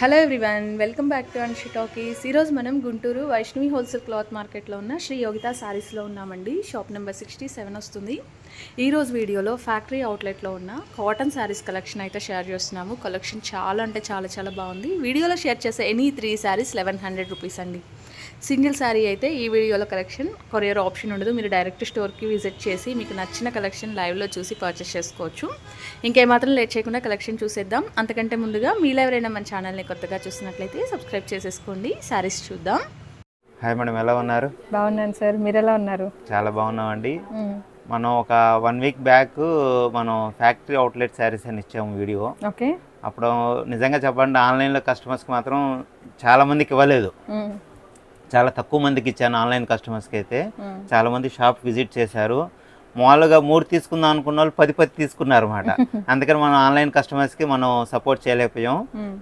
Hello everyone welcome back to Anshi talkies ఈరోజు మనం Guntur Vaishnavi wholesale cloth మార్కెట్లో ఉన్న శ్రీ యోగిత సారీస్లో ఉన్నామండి. షాప్ నెంబర్ సిక్స్టీ సెవెన్ వస్తుంది. ఈరోజు వీడియోలో ఫ్యాక్టరీ అవుట్లెట్లో ఉన్న కాటన్ శారీస్ కలెక్షన్ అయితే షేర్ చేస్తున్నాము. కలెక్షన్ చాలా అంటే చాలా చాలా బాగుంది. వీడియోలో షేర్ చేసే any three saris eleven hundred rupees అండి. సింగిల్ శారీ అయితే ఈ వీడియోలో కలెక్షన్ కొరియర్ ఆప్షన్ ఉండదు. మీరు డైరెక్ట్ స్టోర్కి విజిట్ చేసి మీకు నచ్చిన కలెక్షన్ లైవ్లో చూసి పర్చేస్ చేసుకోవచ్చు. ఇంకేమాత్రం లేట్ చేయకుండా కలెక్షన్ చూసేద్దాం. అంతకంటే ముందుగా మీలో ఎవరైనా మన ఛానల్ని కొత్తగా చూసినట్లయితే సబ్స్క్రైబ్ చేసేసుకోండి. శారీస్ చూద్దాం. హాయ్ మేడం ఎలా ఉన్నారు? బాగున్నాను సార్. మీరు ఎలా ఉన్నారు? చాలా బాగున్నామండి. మనం ఒక వన్ వీక్ బ్యాక్ మనం ఫ్యాక్టరీ అవుట్లెట్ శారీస్ అని ఇచ్చాము వీడియో. ఓకే. అప్పుడు నిజంగా చెప్పండి ఆన్లైన్లో కస్టమర్స్కి మాత్రం చాలా మందికి ఇవ్వలేదు. చాలా తక్కువ మందికి ఇచ్చాను ఆన్లైన్ కస్టమర్స్కి అయితే. చాలా మంది షాప్ విజిట్ చేశారు. మామూలుగా మూడు తీసుకుందాం అనుకున్న వాళ్ళు పది పది తీసుకున్నారు అనమాట అందుకని మనం ఆన్లైన్ కస్టమర్స్కి మనం సపోర్ట్ చేయలేకపోయాం.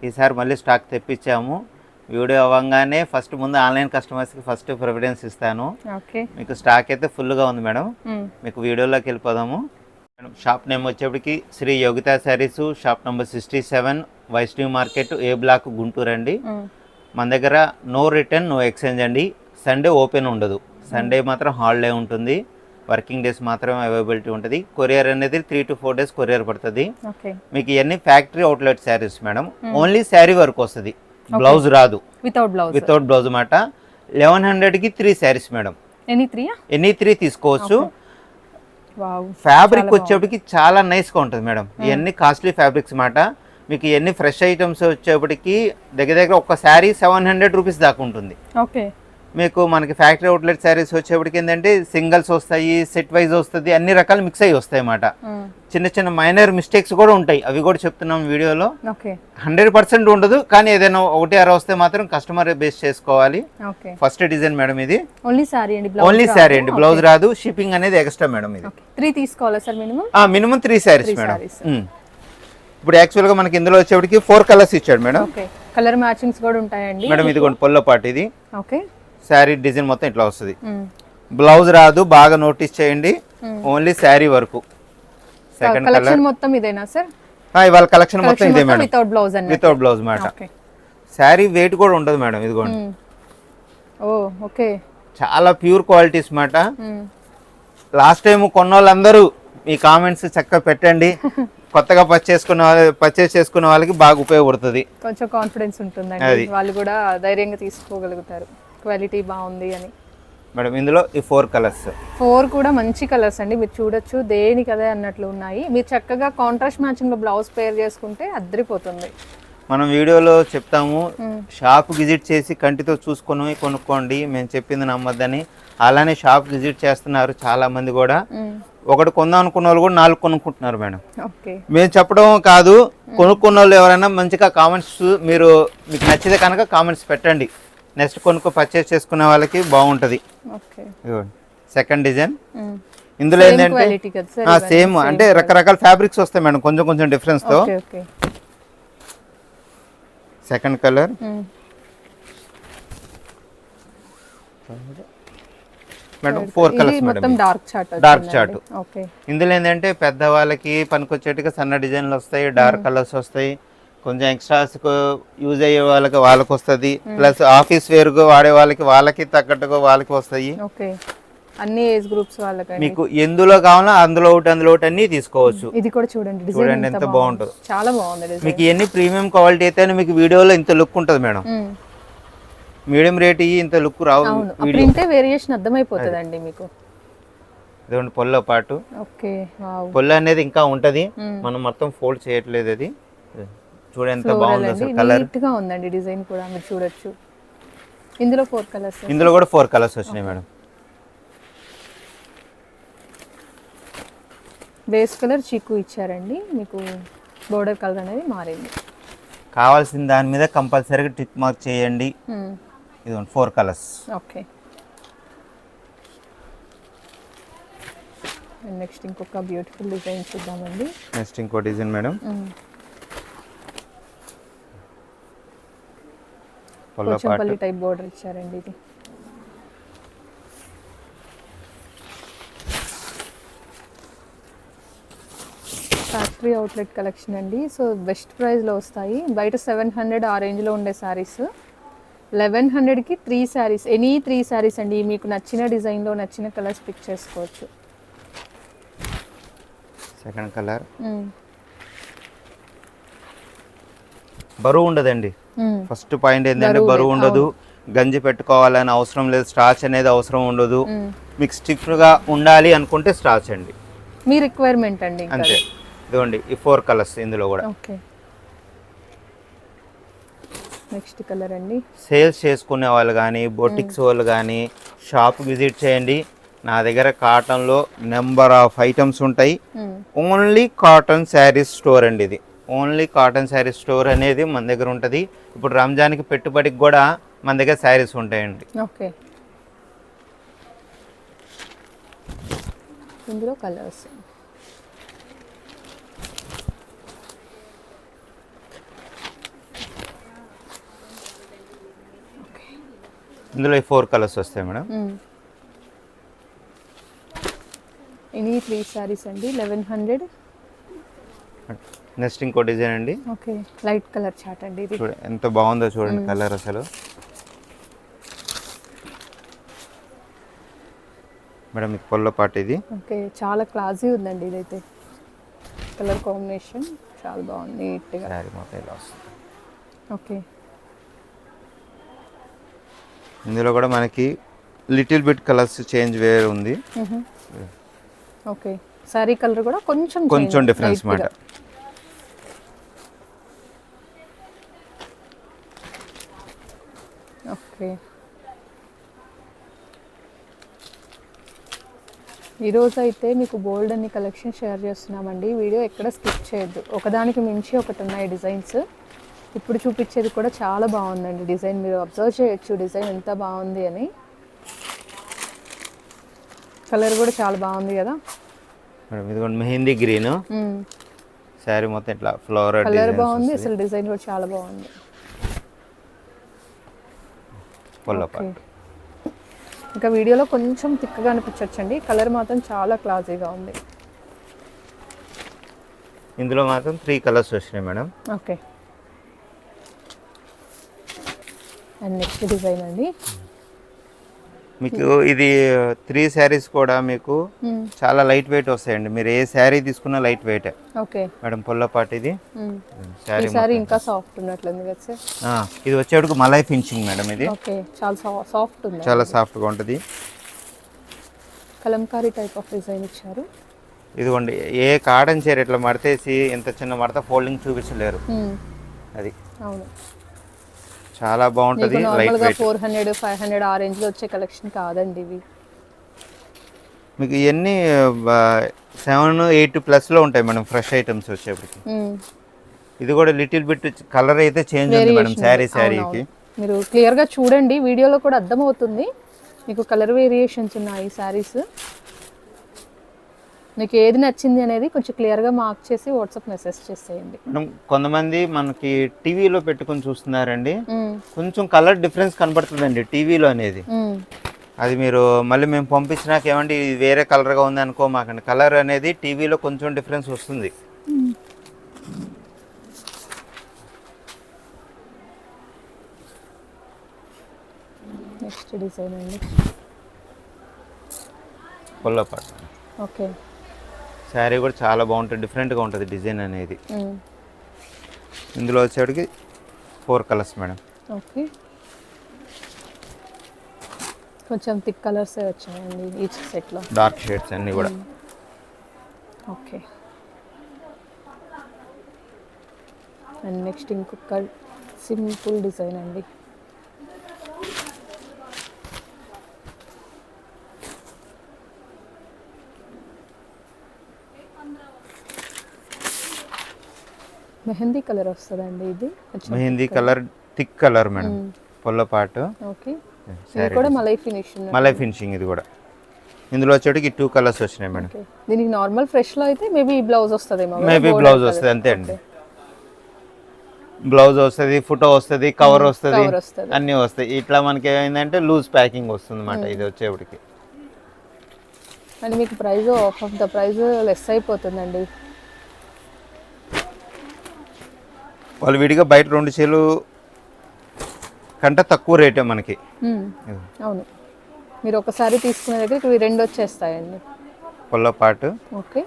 ఈసారి మళ్ళీ స్టాక్ తెప్పించాము. వీడియో అవ్వగానే ఫస్ట్ ముందు ఆన్లైన్ కస్టమర్స్కి ఫస్ట్ ప్రిఫరెన్స్ ఇస్తాను. మీకు స్టాక్ అయితే ఫుల్గా ఉంది మేడం. మీకు వీడియోలోకి వెళ్ళిపోదాము. మేడం షాప్ నేమ్ వచ్చేప్పటికి Sri Yogitha saris shop number sixty seven Vaishnavi market A block Guntur అండి. మన దగ్గర నో రిటర్న్ నో ఎక్స్చేంజ్ అండి. సండే ఓపెన్ ఉండదు. సండే మాత్రం హాలిడే ఉంటుంది. వర్కింగ్ డేస్ మాత్రమే అవైలబిలిటీ ఉంటుంది. కొరియర్ అనేది three to four days courier పడుతుంది. మీకు ఇవన్నీ factory outlet saris madam. Only sari work వస్తుంది. బ్లౌజ్ రాదు. వితౌట్ బ్లౌజ్ వితౌట్ బ్లౌజ్ మాట. లెవెన్ హండ్రెడ్కి three saris madam. Any three any three తీసుకోవచ్చు. ఫ్యాబ్రిక్ వచ్చేప్పటికి చాలా నైస్గా ఉంటుంది మేడం. ఇవన్నీ కాస్ట్లీ ఫ్యాబ్రిక్స్ మాట. మీకు ఇవన్నీ ఫ్రెష్ ఐటమ్స్ వచ్చేప్పటికి దగ్గర దగ్గర ఒక శారీ సెవెన్ హండ్రెడ్ రూపీస్ దాకా ఉంటుంది. ఓకే. మీకు మనకి ఫ్యాక్టరీ అవుట్లెట్ శారీస్ వచ్చేప్పటికి ఏంటంటే సింగిల్స్ వస్తాయి సెట్ వైజ్ వస్తుంది అన్ని రకాలు మిక్స్ అయ్యి వస్తాయి అన్నమాట. చిన్న చిన్న మైనర్ మిస్టేక్స్ కూడా ఉంటాయి. అవి కూడా చెప్తున్నాం వీడియోలో. హండ్రెడ్ పర్సెంట్ ఉండదు కానీ ఏదైనా ఒకటి అర వస్తే మాత్రం కస్టమర్ బేస్ చేసుకోవాలి. ఫస్ట్ డిజైన్ మేడం ఇది. ఓన్లీ సారీ అండి ఓన్లీ శారీ అండి బ్లౌజ్ రాదు. షిప్పింగ్ అనేది ఎక్స్ట్రా మేడం ఇది. త్రీ తీసుకోవాలా sir minimum? Minimum three saris madam. ఇప్పుడు యాక్చువల్గా మనకి ఇందులో వచ్చేప్పటికి ఫోర్ కలర్స్ ఇచ్చాడు మేడం. కలర్ మ్యాచింగ్స్ కూడా ఉంటాయండి. మేడం ఇదిగోండి పొల్ల పాటు ఇది. ఓకే శారీ డిజైన్ మొత్తం ఇట్లా వస్తుంది. బ్లౌజ్ రాదు బాగా నోటీస్ చేయండి. ఓన్లీ శారీ వరకు. సెకండ్ కలర్ కలెక్షన్ మొత్తం ఇదేనా సార్ ఇవాళ కలెక్షన్ మొత్తం ఇదే మేడం. వితౌట్ బ్లౌజ్ అన్న వితౌట్ బ్లౌజ్ మాట. ఓకే శారీ వెయిట్ కూడా ఉండదు మేడం ఇదిగోండి. ఓ ఓకే చాలా ప్యూర్ క్వాలిటీస్ మాట. లాస్ట్ టైం కొన్న వాళ్ళందరూ మీ కామెంట్స్ చక్కగా పెట్టండి. కొత్తగా పర్చేస్ చేసుకున్న పర్చేస్ చేసుకున్న వాళ్ళకి బాగా ఉపయోగపడుతుంది. కొంచెం కాన్ఫిడెన్స్ ఉంటుందండి. వాళ్ళు కూడా ధైర్యంగా తీసుకోగలుగుతారు. క్వాలిటీ బాగుంది అని. మేడం ఇందులో ఈ ఫోర్ కలర్స్ ఫోర్ కూడా మంచి కలర్స్ అండి. మీరు చూడొచ్చు. దేనికి అదే అన్నట్లు ఉన్నాయి. మీరు చక్కగా కాంట్రాస్ట్ మ్యాచింగ్లో బ్లౌజ్ పేర్ చేసుకుంటే అద్దరిపోతుంది. మనం వీడియోలో చెప్తాము షాప్ విజిట్ చేసి కంటితో చూసుకొని కొనుక్కోండి. మేము చెప్పింది నమ్మద్దని. అలానే షాప్ విజిట్ చేస్తున్నారు చాలా మంది కూడా ఒకటి కొందాం అనుకున్న వాళ్ళు కూడా నాలుగు కొనుక్కుంటున్నారు మేడం. మేము చెప్పడం కాదు కొనుక్కున్న వాళ్ళు ఎవరైనా మంచిగా కామెంట్స్ మీరు మీకు నచ్చితే కనుక కామెంట్స్ పెట్టండి. నెక్స్ట్ కొనుక్కో పర్చేస్ చేసుకునే వాళ్ళకి బాగుంటుంది. సెకండ్ డిజైన్ ఇందులో ఏంటంటే సేమ్ అంటే రకరకాల ఫ్యాబ్రిక్స్ వస్తాయి మేడం కొంచెం కొంచెం difference తో. Okay okay. Second colour madam four colours madam మొత్తం dark chart dark chart okay ఇందులో ఏంటంటే పెద్దవాళ్ళకి పనికొచ్చేట్టుగా సన్న డిజైన్లు వస్తాయి డార్క్ కలర్స్ వస్తాయి. కొంచెం ఎక్స్ట్రాస్ యూజ్ అయ్యే వాళ్ళకి వాళ్ళకి వస్తుంది ప్లస్ ఆఫీస్ వేరుగా వాడే వాళ్ళకి వాళ్ళకి తగ్గట్టుగా వాళ్ళకి వస్తాయి. ఓకే అన్ని ఏజ్ గ్రూప్స్ వాళ్ళకండి. మీకు ఎందులో కావాలో అందులో ఒకటి అందులో ఒకటి అన్ని తీసుకోవచ్చు. ఇది కూడా చూడండి డిజైన్ చూడండి ఎంత బాగుంటుందో. చాలా బాగుంది మీకు ఇవన్నీ ప్రీమియం క్వాలిటీ అయితే మీకు వీడియోలో ఇంత లుక్ ఉంటుంది మేడం. మీడియం రేట్ ఇంత లుక్ రావు ప్రింటే వేరియేషన్ అర్థమైపోతుందండి మీకు. ఇదిగోండి పొల్ల పాటు. Okay wow. పొల్ల అనేది ఇంకా ఉంటది. మనం మొత్తం ఫోల్డ్ చేయట్లేదు అది. చూడండి ఎంత బాగుందో అసలు కలర్. నీట్గా ఉందండి డిజైన్ కూడా మీరు చూడొచ్చు. ఇందులో ఫోర్ కలర్స్ ఇందులో కూడా ఫోర్ కలర్స్ వచ్చినాయి మేడం. బేస్ కలర్ చీకు ఇచ్చారండి. మీకు బోర్డర్ కలర్ అనేది మారింది. కావాల్సిన దాని మీద కంపల్సరీగా టిక్ మార్క్ చేయండి. ఇది ఫోర్ కలర్స్ ఓకే నెక్స్ట్ ఇంకొక బ్యూటిఫుల్ డిజైన్ చూద్దామండి. నెక్స్ట్ ఇంకో design madam Pochampally type border ఇచ్చారండి ఇది. ఫ్యాక్టరీ ఫ్యాక్టరీ అవుట్లెట్ కలెక్షన్ అండి సో బెస్ట్ ప్రైస్లో వస్తాయి. బయట సెవెన్ హండ్రెడ్ ఆ రేంజ్లో ఉండే శారీస్ లెవెన్ హండ్రెడ్కి three saris any three saris అండి. మీకు నచ్చిన డిజైన్లో నచ్చిన కలర్స్ పిక్ చేసుకోవచ్చు. Second colour. బరువు ఉండదండి. ఫస్ట్ పాయింట్ ఏంటంటే బరువు ఉండదు. గంజి పెట్టుకోవాలని అవసరం లేదు. స్టార్చ్ అనేది అవసరం ఉండదు. మీకు స్టిఫ్గా ఉండాలి అనుకుంటే స్టార్చ్ అండి. మీ రిక్వైర్మెంట్ అండి అంతే. ఇదిగోండి ఈ ఫోర్ కలర్స్ ఇందులో కూడా. ఓకే. నెక్స్ట్ కలర్ అండి. సేల్స్ చేసుకునే వాళ్ళు కానీ బొటిక్స్ వాళ్ళు కానీ షాప్ విజిట్ చేయండి. నా దగ్గర కాటన్లో నెంబర్ ఆఫ్ ఐటమ్స్ ఉంటాయి. ఓన్లీ కాటన్ శారీస్ స్టోర్ అండి ఇది. ఓన్లీ కాటన్ శారీస్ స్టోర్ అనేది మన దగ్గర ఉంటుంది. ఇప్పుడు రంజాన్కి పెట్టుబడికి కూడా మన దగ్గర శారీస్ ఉంటాయండి. ఓకే. ఇందులో కలర్స్ ఇందులో ఫోర్ కలర్స్ వస్తాయి మేడం. ఎనీ త్రీ శారీస్ అండి లెవెన్ హండ్రెడ్. నెక్స్ట్ ఇంకో డిజైన్ అండి. ఓకే లైట్ కలర్ చాట్ అండి ఇది. ఎంత బాగుందో చూడండి కలర్ అసలు. మేడం మీకు పొల్ల పాటు ఇది. ఓకే చాలా క్లాసీ ఉందండి ఇదైతే. కలర్ కాంబినేషన్ చాలా బాగుంది నీట్గా. ఓకే. ఇందులో కూడా మనకి లిటిల్ బిట్ కలర్స్ చేంజ్ వేరే ఉంది. ఓకే. శారీ కలర్ కూడా కొంచెం కొంచెం డిఫరెన్స్ మాట. ఓకే. ఈరోజు అయితే మీకు బోల్డ్ అన్ని కలెక్షన్ షేర్ చేస్తున్నామండి. వీడియో ఎక్కడ స్కిప్ చేయొద్దు. ఒకదానికి మించి ఒకటి ఉన్నాయి డిజైన్స్. ఇప్పుడు చూపించేది కూడా చాలా బాగుందండి. డిజైన్ మీరు అబ్జర్వ్ చేయొచ్చు. డిజైన్ ఎంత బాగుంది అని. కలర్ కూడా చాలా బాగుంది కదా. మేడం ఇది కూడా మెహందీ గ్రీన్. శారీ మొత్తం ఇట్లా ఫ్లవర్ కలర్ బాగుంది. అసలు డిజైన్ కూడా చాలా బాగుంది. ఇంకా వీడియోలో కొంచెం తిక్కగా అనిపించవచ్చండి కలర్ మాత్రం చాలా క్లాసీగా ఉంది. ఇందులో మాత్రం త్రీ కలర్స్ వచ్చినాయి madam. Okay. And next design అండి. మీకు ఇది త్రీ శారీస్ కూడా మీకు. చాలా లైట్ వెయిట్ వస్తాయండి. మీరు ఏ శారీ తీసుకున్నా లైట్ వెయిట్. ఓకే. మేడం పొల్లపాటు ఇది. శారీ ఇంకా సాఫ్ట్ ఉన్నట్లుంది కదా సార్? ఇది వచ్చేటికి మలై ఫినిషింగ్ మేడం ఇది. ఓకే చాలా సాఫ్ట్ ఉంది. చాలా సాఫ్ట్గా ఉంటుంది. కలంకారీ టైప్ ఆఫ్ డిజైన్ ఇచ్చారు. ఇదిగోండి ఏ కాటన్ చీర ఇట్లా మడతేసి ఎంత చిన్న మడత ఫోల్డింగ్ చూపించలేరు. అది. అవును. చాలా బాగుంటుంది light weight four hundred five hundred ఆ రేంజ్లో వచ్చే కలెక్షన్ కాదండి ఇవి మీకు ఇవన్నీ సెవెన్ ఎయిట్ ప్లస్లో ఉంటాయి మేడం ఫ్రెష్ ఐటమ్స్ వచ్చేప్పటికి. ఇది కూడా లిటిల్ బిట్ కలర్ అయితే చేంజ్ ఉంది మేడం శారీ. శారీకి అవునవును. మీరు క్లియర్గా చూడండి వీడియోలో కూడా అర్థమవుతుంది మీకు కలర్ వేరియేషన్స్ ఉన్నాయి శారీస్ మీకు ఏది నచ్చింది అనేది కొంచెం క్లియర్గా మార్క్ చేసి వాట్సాప్ మెసేజ్ చేసేయండి. మేడం కొంతమంది మనకి టీవీలో పెట్టుకొని చూస్తున్నారండి. కొంచెం కలర్ డిఫరెన్స్ కనబడుతుందండి టీవీలో అనేది. అది మీరు మళ్ళీ మేము పంపించినాక ఏమంటే ఇది వేరే కలర్గా ఉంది అనుకో మాకండి. కలర్ అనేది టీవీలో కొంచెం డిఫరెన్స్ వస్తుంది. నెక్స్ట్ డిజైన్ అండి. పొల్లపాటు ఓకే. శారీ కూడా చాలా బాగుంటుంది. డిఫరెంట్గా ఉంటుంది డిజైన్ అనేది. ఇందులో వచ్చేటికి ఫోర్ కలర్స్ మేడం. ఓకే. కొంచెం థిక్ కలర్సే వచ్చాయండి ఈచ్ సెట్లో డార్క్ షేడ్స్ అన్నీ కూడా. ఓకే. అండ్ నెక్స్ట్ ఇంకొక సింపుల్ డిజైన్ అండి. మెహందీ కలర్ వస్తుందండి ఇది. Mehndi colour thick colour madam. పొల్లపాటు okay. ఇది కూడా మలై ఫినిష్ మలై ఫినిషింగ్ ఇది కూడా. ఇందులో వచ్చేటికి టూ కలర్స్ వచ్చినాయి మేడం. దీనికి నార్మల్ ఫ్రెష్లో అయితే మేబీ బ్లౌజ్ వస్తుందేమో కదా, మేబీ బ్లౌజ్. వస్తుంది అంతే అండి. బ్లౌజ్ వస్తుంది ఫోటో వస్తుంది కవర్ వస్తుంది వస్తది. అన్నీ వస్తాయి. ఇట్లా మనకి ఏమైందంటే లూజ్ ప్యాకింగ్ వస్తుంది అన్నమాట ఇది వచ్చేప్పటికి అండ్ మీకు price of of the price less అయిపోతుందండి. వాళ్ళు విడిగా బయట రెండు చీరలు కంటే తక్కువ రేటే మనకి. అవును. మీరు ఒకసారి తీసుకునే దగ్గర ఇవి రెండు వచ్చేస్తాయండి. పొల్ల పాటు. ఓకే.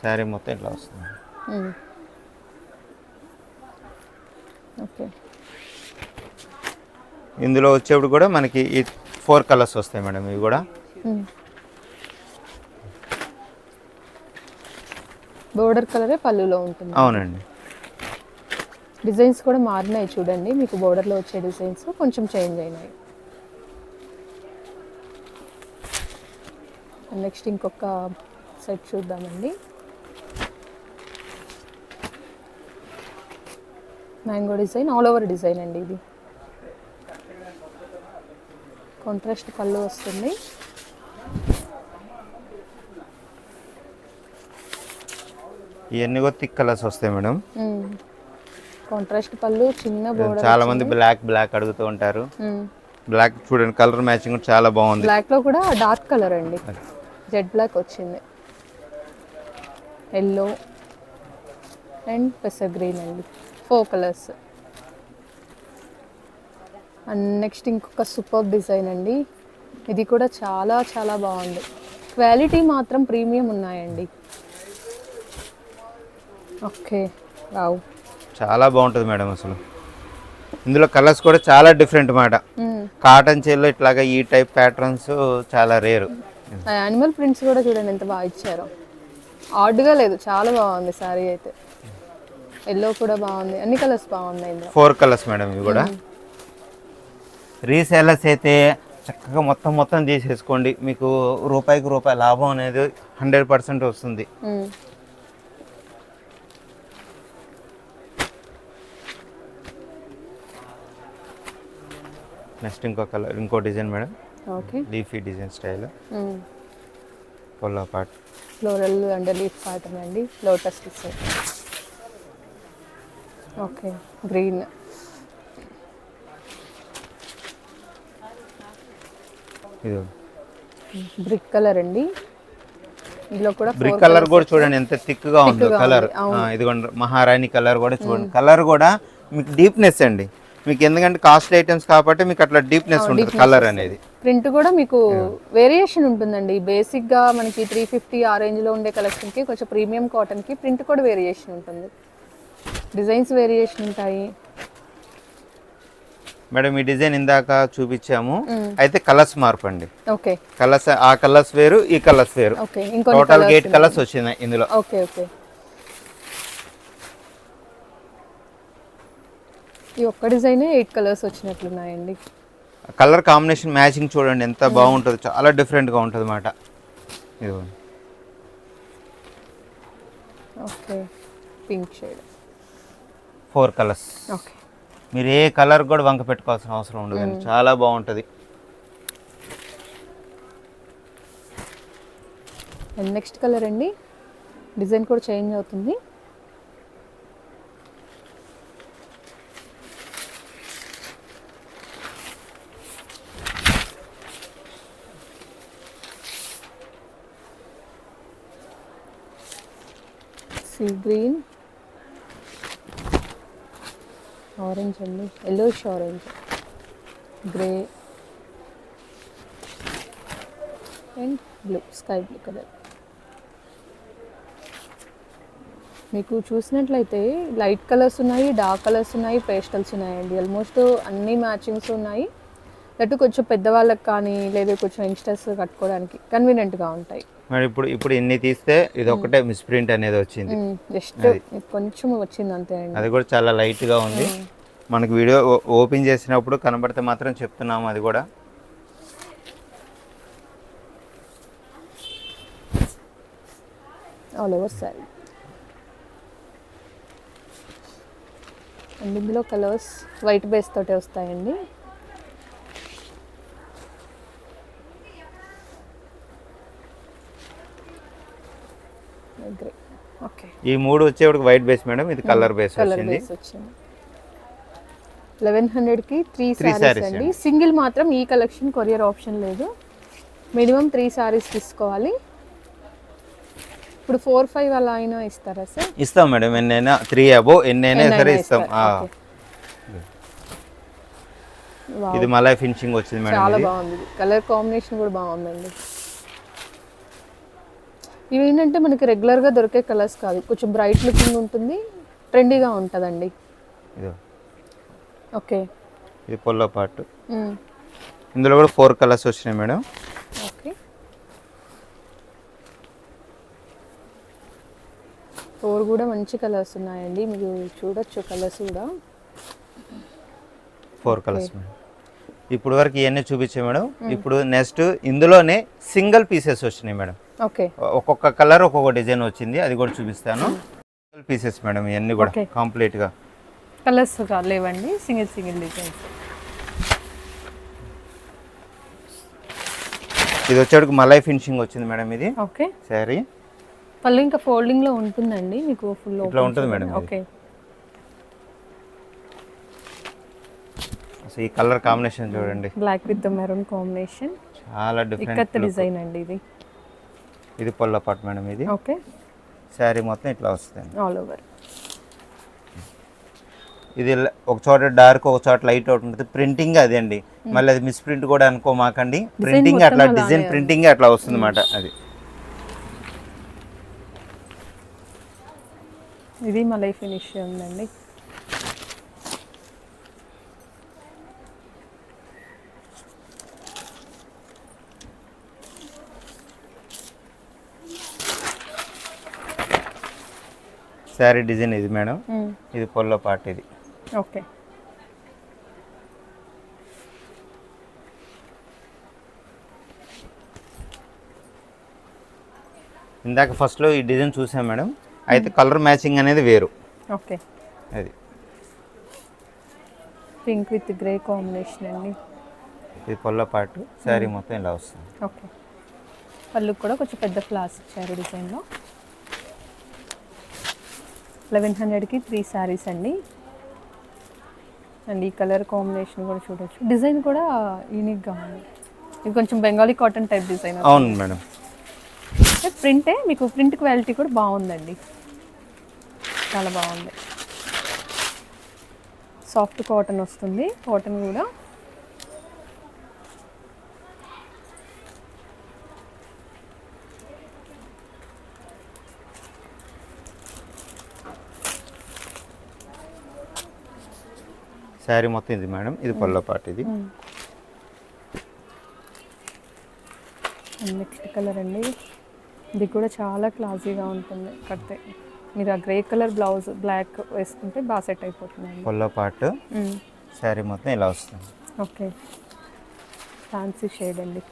శారీ మొత్తం ఇట్లా వస్తుంది. ఓకే. ఇందులో వచ్చేప్పుడు కూడా మనకి ఈ ఫోర్ కలర్స్ వస్తాయి మేడం ఇవి కూడా. బోర్డర్ కలరే పళ్ళులో ఉంటుంది. అవునండి. డిజైన్స్ కూడా మారినాయి చూడండి. మీకు బోర్డర్లో వచ్చే డిజైన్స్ కొంచెం చేంజ్ అయినాయి. నెక్స్ట్ ఇంకొక సెట్ చూద్దామండి. Mango design all over design అండి ఇది. కాంట్రాస్ట్ పళ్ళు వస్తుంది ఇవన్నీ కూడా థిక్ కలర్స్ వస్తాయి మేడం. కాంట్రాస్ట్ పళ్ళు చిన్న బోర్డర్ చాలా మంది బ్లాక్ బ్లాక్ అడుగుతూ ఉంటారు. బ్లాక్ చూడండి కలర్ మ్యాచింగ్ కూడా చాలా బాగుంది. బ్లాక్లో కూడా డార్క్ కలర్ అండి. జెడ్ బ్లాక్ వచ్చింది. ఎల్లో అండ్ పెసర్ గ్రీన్ అండి. ఫోర్ కలర్స్ అండ్ నెక్స్ట్ ఇంకొక సూపర్ డిజైన్ అండి. ఇది కూడా చాలా చాలా బాగుంది. క్వాలిటీ మాత్రం ప్రీమియం ఉన్నాయండి. ఓకే. రావు చాలా బాగుంటుంది మేడం అసలు. ఇందులో కలర్స్ కూడా చాలా డిఫరెంట్ మాట. కాటన్ చీరలో ఇట్లాగా ఈ టైప్ ప్యాటర్న్స్ చాలా రేరు. యానిమల్ ప్రింట్స్ కూడా చూడండి ఎంత బాగా ఇచ్చారో. ఆర్డ్గా లేదు చాలా బాగుంది సారీ అయితే. ఎల్లో కూడా బాగుంది. అన్ని కలర్స్ బాగున్నాయి ఫోర్ కలర్స్ మేడం ఇవి కూడా. రీసేలర్స్ అయితే చక్కగా మొత్తం మొత్తం తీసేసుకోండి. మీకు రూపాయికి రూపాయి లాభం అనేది హండ్రెడ్ పర్సెంట్ వస్తుంది. నెక్స్ట్ ఇంకో కలర్ ఇంకో design madam. Okay. Leafy design style. పొల్లా పాట్ ఫ్లోరల్ అండ్ లీఫ్ ప్యాటర్న్ అండి. Lotus design okay. గ్రీన్ ఇది. బ్రిక్ కలర్ అండి. ఇందులో కూడా బ్రిక్ కలర్ కూడా చూడండి ఎంత థిక్గా ఉందో. కలర్ ఇదిగోండి మహారాణి కలర్ కూడా చూడండి. కలర్ కూడా మీకు డీప్నెస్ అండి. మీకు ఎందుకంటే కాస్ట్లీ ఐటమ్స్ కాబట్టి మీకు అట్లా డీప్నెస్ ఉంటుంది కలర్ అనేది. ప్రింట్ కూడా మీకు వేరియేషన్ ఉంటుందండి. బేసిక్గా మనకి త్రీ ఫిఫ్టీ ఆ రేంజ్లో ఉండే కలెక్షన్కి కొంచెం ప్రీమియం కాటన్కి ప్రింట్ కూడా వేరియేషన్ ఉంటుంది. డిజైన్స్ వేరియేషన్ ఉంటాయి. మేడం ఈ డిజైన్ ఇందాక చూపించాము. అయితే కలర్స్ మార్పు అండి ఓకే కలర్స్ ఆ కలర్స్ వేరు ఈ కలర్స్ వేరు. టోటల్ ఎయిట్ కలర్స్ వచ్చినాయి ఇందులో. ఓకే ఓకే ఈ ఒక్క డిజైనే ఎయిట్ కలర్స్ వచ్చినట్లున్నాయండి. కలర్ కాంబినేషన్ మ్యాచింగ్ చూడండి ఎంత బాగుంటుంది. చాలా డిఫరెంట్గా ఉంటుంది అన్నమాట ఇది okay. Pink shade. Four colours okay. మీరు ఏ కలర్ కూడా వంక పెట్టుకోవాల్సిన అవసరం ఉండదు చాలా బాగుంటుంది. అండ్ నెక్స్ట్ కలర్ అండి. డిజైన్ కూడా చేంజ్ అవుతుంది. సీ గ్రీన్ ఆరెంజ్ అండి. Yellowish orange grey and blue sky blue colour మీకు చూసినట్లయితే లైట్ కలర్స్ ఉన్నాయి డార్క్ కలర్స్ ఉన్నాయి పేస్టల్స్ ఉన్నాయండి. ఆల్మోస్ట్ అన్ని మ్యాచింగ్స్ ఉన్నాయి. దట్టు కొంచెం పెద్దవాళ్ళకి కానీ లేదా కొంచెం యంగ్స్టర్స్ కట్టుకోవడానికి కన్వీనియంట్గా ఉంటాయి. మరి ఇప్పుడు ఇప్పుడు ఇన్ని తీస్తే ఇది ఒకటే మిస్ప్రింట్ అనేది వచ్చింది. జస్ట్ కొంచెం వచ్చింది అంతే అది కూడా చాలా లైట్గా ఉంది. మనకి వీడియో ఓపెన్ చేసినప్పుడు కనబడితే మాత్రం చెప్తున్నాము అది కూడా. ఆల్ ఓవర్ శారీ అండ్ ఇందులో కలర్స్ వైట్ బేస్ తోటే వస్తాయండి. ఈ మూడు వచ్చేవాడికి వైట్ బేస్ మేడం ఇది కలర్ బేస్ కలర్ వచ్చింది. లెవెన్ హండ్రెడ్కి త్రీ Three సారీస్ అండి. సింగిల్ మాత్రం ఈ కలెక్షన్ కొరియర్ ఆప్షన్ లేదు. మినిమం త్రీ సారీస్ తీసుకోవాలి. ఇప్పుడు ఫోర్ ఫైవ్ అలా అయినా ఇస్తారా సార్ ఇస్తాం మేడం ఎన్నైనా త్రీ అబో ఎన్నైనా సరే ఇస్తాం. ఇది మళ్ళీ ఫినిషింగ్ వచ్చింది మేడం చాలా బాగుంది. కలర్ కాంబినేషన్ కూడా బాగుందండి. ఇవి ఏంటంటే మనకి రెగ్యులర్గా దొరికే కలర్స్ కాదు. కొంచెం బ్రైట్ లుకింగ్ ఉంటుంది ట్రెండీగా ఉంటుందండి. ఇదో. ఓకే. ఇది పొల్ల పార్ట్ ఇందులో కూడా ఫోర్ కలర్స్ వచ్చినాయి మేడం. ఓకే. ఫోర్ కూడా మంచి కలర్స్ ఉన్నాయండి. మీరు చూడొచ్చు కలర్స్ కూడా. Four colours madam. ఇప్పుడు వరకు ఇవన్నీ చూపించాయి మేడం. ఇప్పుడు నెక్స్ట్ ఇందులోనే సింగిల్ పీసెస్ వచ్చినాయి మేడం. ఓకే. ఒక్కొక్క కలర్ ఒక్కొక్క డిజైన్ వచ్చింది అది కూడా చూపిస్తాను. సింగిల్ పీసెస్ మేడం ఇవన్నీ కూడా Okay. కంప్లీట్గా. కలర్స్ లేవండి సింగిల్ సింగిల్ డిజైన్స్. ఇది వచ్చేటికి మలై ఫినిషింగ్ వచ్చింది మేడం ఇది. ఓకే. శారీ. పళ్ళు ఇంకా ఫోల్డింగ్లో ఉంటుందండి మీకు ఫుల్ ఇట్లా ఉంటుంది మేడం. ఓకే. అసలు ఈ కలర్ కాంబినేషన్ చూడండి. బ్లాక్ విత్ మెరూన్ కాంబినేషన్ చాలా డిఫరెంట్ డిజైన్ అండి ఇది. ఇది పొల్ల పాట్ మేడం ఇది. ఓకే శారీ మొత్తం ఇట్లా వస్తుంది ఆల్ ఓవర్ ఇది ఒక చోట డార్క్ ఒక చోట లైట్ అవుట్ ఉంటుంది. ప్రింటింగ్ అదే అండి. మళ్ళీ అది మిస్ ప్రింట్ కూడా అనుకోమాకండి. ప్రింటింగ్ అట్లా డిజైన్ ప్రింటింగ్ అట్లా వస్తుంది అన్నమాట అది. ఇది మలై ఫినిష్ ఉందండి. శారీ డిజైన్ ఇది మేడం. ఇది పొల్ల పాట్ ఇది. ఓకే. ఇందాక ఫస్ట్లో ఈ డిజైన్ చూసాం మేడం. అయితే కలర్ మ్యాచింగ్ అనేది వేరు. ఓకే. అది. పింక్ విత్ గ్రే కాంబినేషన్ అండి. ఇది పొల్ల పాటు శారీ మొత్తం ఇలా వస్తుంది. ఓకే. పళ్ళు కూడా కొంచెం పెద్ద ఫ్లాస్ ఇచ్చారు డిజైన్లో. లెవెన్ హండ్రెడ్కి త్రీ శారీస్ అండి. అండ్ ఈ కలర్ కాంబినేషన్ కూడా చూడొచ్చు. డిజైన్ కూడా యూనిక్గా ఉంది. ఇది కొంచెం బెంగాలీ కాటన్ టైప్ డిజైన్ అవును మేడం. ప్రింటే మీకు ప్రింట్ క్వాలిటీ కూడా బాగుందండి. చాలా బాగుంది. సాఫ్ట్ కాటన్ వస్తుంది. కాటన్ కూడా శారీ మొత్తం ఇది మేడం ఇది పొల్ల పాటు ఇది. నెక్స్ట్ కలర్ అండి. ఇది కూడా చాలా క్లాసీగా ఉంటుంది కడితే. మీరు ఆ గ్రే కలర్ బ్లౌజ్ బ్లాక్ వేసుకుంటే బాగా సెట్ అయిపోతుందండి పొల్ల పాటు. శారీ మొత్తం ఇలా వస్తుంది. ఓకే. ఫ్యాన్సీ షేడ్ అండి.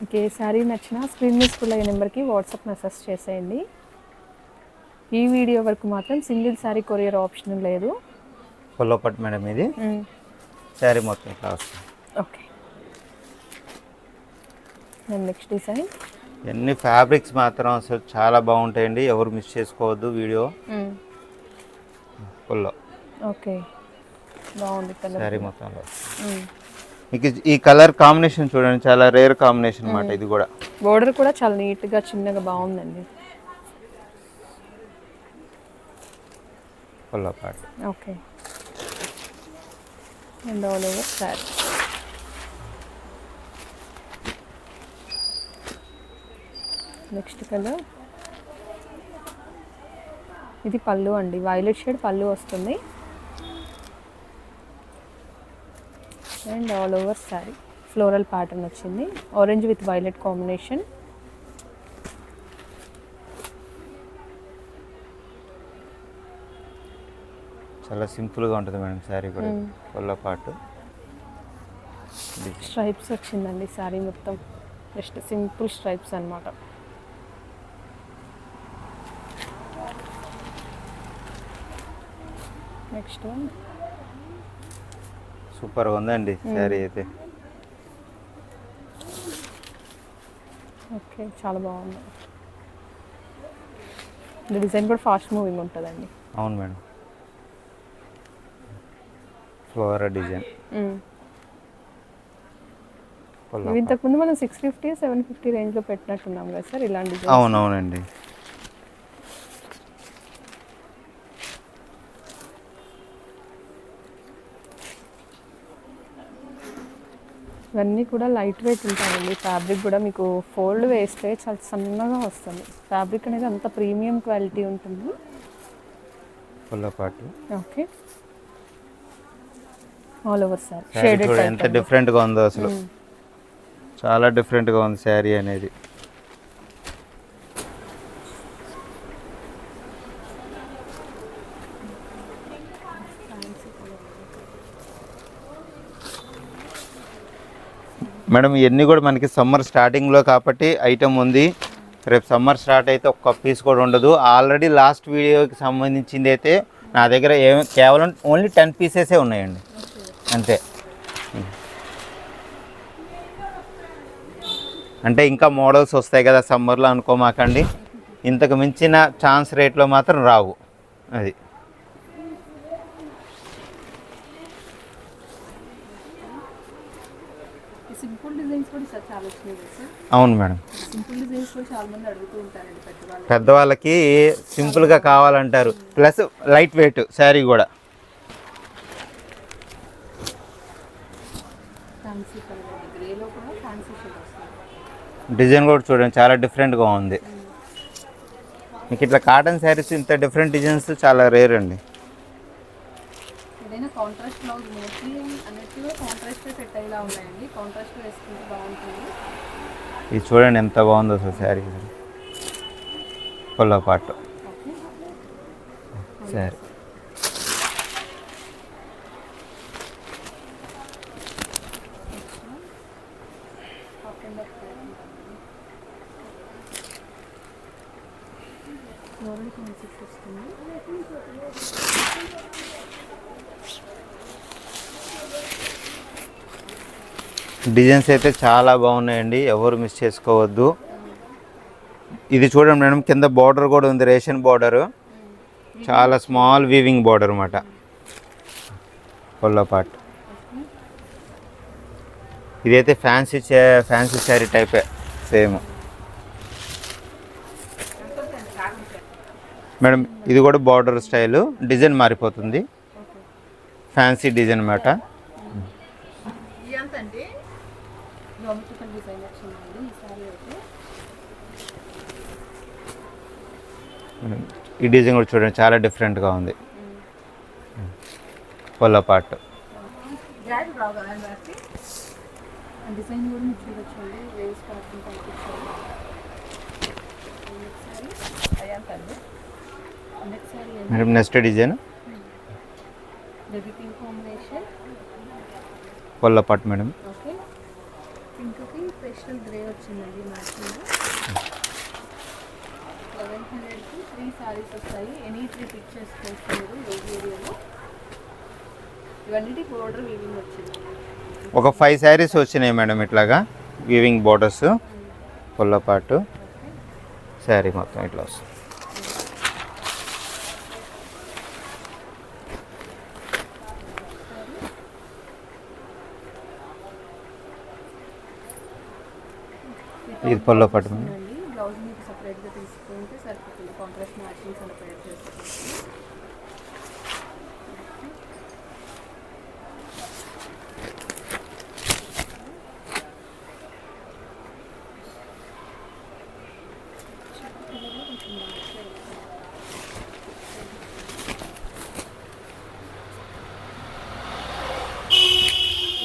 మీకు ఏ శారీ నచ్చినా స్క్రీన్ మీద స్కూల్ అయ్యే నెంబర్కి వాట్సాప్ మెసేజ్ చేసేయండి. ఈ వీడియో వరకు మాత్రం సింగిల్ శారీ కొరియర్ ఆప్షన్ లేదు. పొల్ల పాటు మేడం ఇది. శారీ మొత్తం ఇట్లా వస్తుంది. ఓకే. నెక్స్ట్ డిజైన్ ఎన్ని ఫ్యాబ్రిక్స్ మాత్రం అసలు చాలా బాగుంటాయండి. ఎవరు మిస్ చేసుకోవద్దు వీడియో. ఫుల్లో ఓకే. బాగుంది శారీ మొత్తంలో. మీకు ఈ కలర్ కాంబినేషన్ చూడండి. చాలా రేర్ కాంబినేషన్ అన్నమాట ఇది కూడా. బోర్డర్ కూడా చాలా నీట్గా చిన్నగా బాగుందండి. పొల్ల పాటు okay. And all over sari next colour ఇది పళ్ళు అండి. వైలెట్ షేడ్ పళ్ళు వస్తుంది. And all over sari floral pattern వచ్చింది. ఆరెంజ్ విత్ వైలెట్ కాంబినేషన్ చాలా సింపుల్గా ఉంటుంది మేడం శారీ కూడా. పొల్ల పాటు. స్ట్రైప్స్ వచ్చిందండి శారీ మొత్తం. జస్ట్ సింపుల్ స్ట్రైప్స్ అన్నమాట. Next one. సూపర్గా ఉందండి శారీ అయితే. ఓకే చాలా బాగుంది. డిజైన్ కూడా ఫాస్ట్ మూవింగ్ ఉంటుందండి. అవును మేడం. ఫ్లోరా డిజైన్ ఇంతకుముందు మనం సిక్స్ ఫిఫ్టీ సెవెన్ ఫిఫ్టీ రేంజ్లో పెట్టినట్టున్నాం కదా సార్ ఇలాంటి. అవునవునండి. ఇవన్నీ కూడా లైట్ వెయిట్ ఉంటాయండి. ఫ్యాబ్రిక్ కూడా మీకు ఫోల్డ్ వేస్తే చాలా సన్నగా వస్తుంది. ఫ్యాబ్రిక్ అనేది అంత ప్రీమియం క్వాలిటీ ఉంటుంది. Okay all over sir shaded ఎంత డిఫరెంట్గా ఉందో అసలు. చాలా డిఫరెంట్గా ఉంది శారీ అనేది. మేడం ఇవన్నీ కూడా మనకి సమ్మర్ స్టార్టింగ్లో కాబట్టి ఐటమ్ ఉంది. రేపు సమ్మర్ స్టార్ట్ అయితే ఒక్క పీస్ కూడా ఉండదు. ఆల్రెడీ లాస్ట్ వీడియోకి సంబంధించింది అయితే నా దగ్గర ఏ కేవలం ఓన్లీ టెన్ పీసెసే ఉన్నాయండి. అంతే. అంటే ఇంకా మోడల్స్ వస్తాయి కదా సమ్మర్లో అనుకోమాకండి. ఇంతకు మించిన ఛాన్స్ రేట్లో మాత్రం రావు. అది. అవును మేడం. పెద్దవాళ్ళకి సింపుల్గా కావాలంటారు. ప్లస్ లైట్ వెయిట్ శారీ కూడా. ఫ్యాన్సీ కలర్ అండి గ్రేలో కూడా ఫ్యాన్సీ షేడ్ వస్తుంది. డిజైన్ కూడా చూడండి చాలా డిఫరెంట్గా ఉంది. మీకు ఇట్లా కాటన్ శారీస్ ఇంత డిఫరెంట్ డిజైన్స్ చాలా రేర్ అండి. ఏదైనా కాంట్రాస్ట్ బ్లౌజ్ మోస్ట్లీ అన్నట్టుగా కాంట్రాస్ట్ సెట్ అయ్యేలా ఉన్నాయండి కాంట్రాస్ట్ వేసుకుంటే బాగుంటుంది. ఇది చూడండి ఎంత బాగుందో అసలు శారీ పొల్ల పాటు. సరే. ఫ్లోరల్ కాన్సెప్ట్ వస్తుంది డిజైన్స్ అయితే చాలా బాగున్నాయండి. ఎవరు మిస్ చేసుకోవద్దు. ఇది చూడండి మేడం కింద బార్డర్ కూడా ఉంది రేషన్ బార్డర్. చాలా స్మాల్ వీవింగ్ బార్డర్ అనమాట పొల్ల పాటు ఇదైతే ఫ్యాన్సీ ఫ్యాన్సీ శారీ టైపే సేమ్. మేడం ఇది కూడా బార్డర్ స్టైల్ డిజైన్ మారిపోతుంది. ఫ్యాన్సీ డిజైన్ అన్నమాట. వచ్చిందండి ఈ డిజైన్ కూడా చూడండి చాలా డిఫరెంట్గా ఉంది. పొల్ల పాటు. Grand madam next design? పొల్ల పాటు మేడం. ఓకే పింక్కి స్పెషల్ గ్రే వచ్చిందండి మ్యాచింగ్ లెవెన్ హండ్రెడ్కి త్రీ సారీస్ వస్తాయి. ఎనీ త్రీ పిక్చర్స్ చేస్తారు ఈ వీడియోలో. ఇవన్నిటి బోర్డర్ వీవింగ్ వచ్చింది. ఒక ఫైవ్ శారీస్ వచ్చినాయి మేడం ఇట్లాగా. వీవింగ్ బోర్డర్స్ పొల్ల పాటు శారీ మొత్తం ఇట్లా వస్తుంది. ఇది పొల్ల పట్టు బ్లౌజ్ మీకు సపరేట్గా తీసుకుంటే సరిపోతుంది. కాంట్రాస్ట్ మ్యాచింగ్ సపరేట్ చేసుకోవచ్చు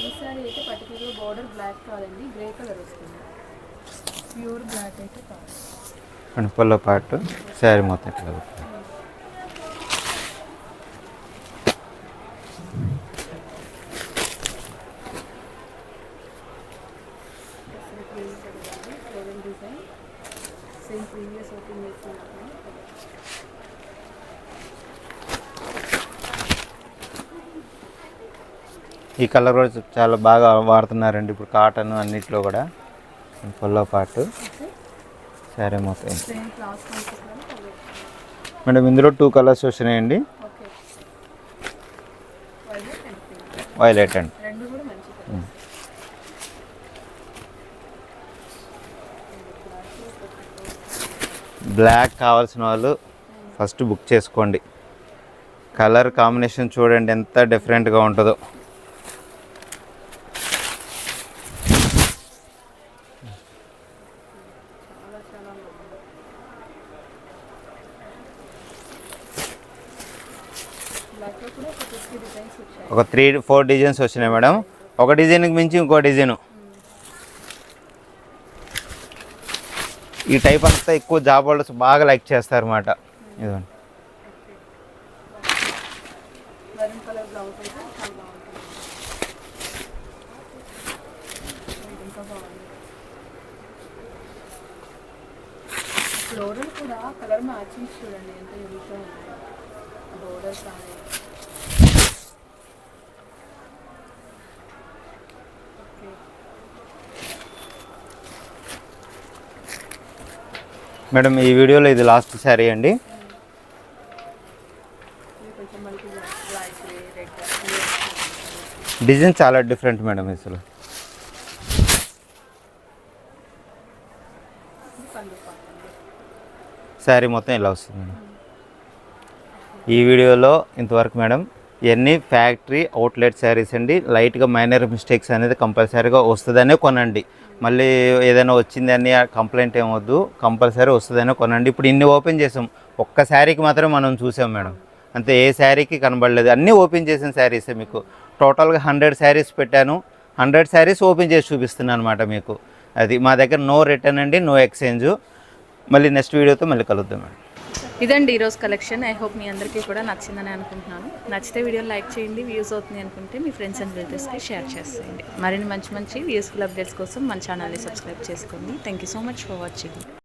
ఈసారి అయితే పర్టికులర్ బార్డర్ బ్లాక్ కాదండి గ్రే కలర్ వస్తుంది ప్యూర్ బ్లాక్ అయితే కాదు అండ్ పాటు శారీ మొత్తం ఇట్లా ఈ కలర్ కూడా చాలా బాగా వాడుతున్నారండి. ఇప్పుడు కాటన్ అన్నిట్లో కూడా పొల్లో పాటు. సరే మొత్తం మేడం ఇందులో టూ కలర్స్ వచ్చినాయండి. వైలెట్ అండి బ్లాక్ కావాల్సిన వాళ్ళు ఫస్ట్ బుక్ చేసుకోండి. కలర్ కాంబినేషన్ చూడండి ఎంత డిఫరెంట్గా ఉంటుందో. ఒక త్రీ ఫోర్ డిజైన్స్ వచ్చినాయి మేడం. ఒక డిజైన్కి మించి ఇంకో డిజైన్ ఈ టైప్ అంతా ఎక్కువ జాబ్ హోల్డర్స్ బాగా లైక్ చేస్తారు అన్నమాట ఇదిగోండి. కలర్ ఫ్లోరల్ కూడా కలర్ మ్యాచింగ్ చూడండి ఎంత యూనిక్గా ఉంది. బోర్డర్స్ కానీ మేడం ఈ వీడియోలో ఇది లాస్ట్ శారీ అండి. డిజైన్ చాలా డిఫరెంట్ మేడం అసలు. శారీ మొత్తం ఇలా వస్తుంది మేడం. ఈ వీడియోలో ఇంతవరకు మేడం ఇవన్నీ ఫ్యాక్టరీ అవుట్లెట్ శారీస్ అండి. లైట్గా మైనర్ మిస్టేక్స్ అనేది కంపల్సరీగా వస్తుందనే కొనండి. మళ్ళీ ఏదైనా వచ్చిందని కంప్లైంట్ ఏమొద్దు కంపల్సరీ వస్తుందనే కొనండి. ఇప్పుడు ఇన్ని ఓపెన్ చేసాం. ఒక్క శారీకి మాత్రం మనం చూసాం మేడం. అంతే ఏ శారీకి కనబడలేదు. అన్నీ ఓపెన్ చేసిన శారీసే మీకు. టోటల్గా హండ్రెడ్ శారీస్ పెట్టాను. హండ్రెడ్ శారీస్ ఓపెన్ చేసి చూపిస్తున్నాను అనమాట మీకు. అది మా దగ్గర నో రిటర్న్ అండి నో ఎక్స్చేంజ్. మళ్ళీ నెక్స్ట్ వీడియోతో మళ్ళీ కలుద్దాం మేడం. ఇదండి ఈరోజు కలెక్షన్. ఐ హోప్ మీ అందరికీ కూడా నచ్చిందని అనుకుంటున్నాను. నచ్చితే వీడియో లైక్ చేయండి వ్యూస్ అవుతుంది అనుకుంటే మీ ఫ్రెండ్స్ అండ్ రిలేటివ్స్కి షేర్ చేసేయండి. మరిన్ని మంచి మంచి యూస్ఫుల్ అప్డేట్స్ కోసం మన ఛానల్ని సబ్స్క్రైబ్ చేసుకోండి. Thank you so much for watching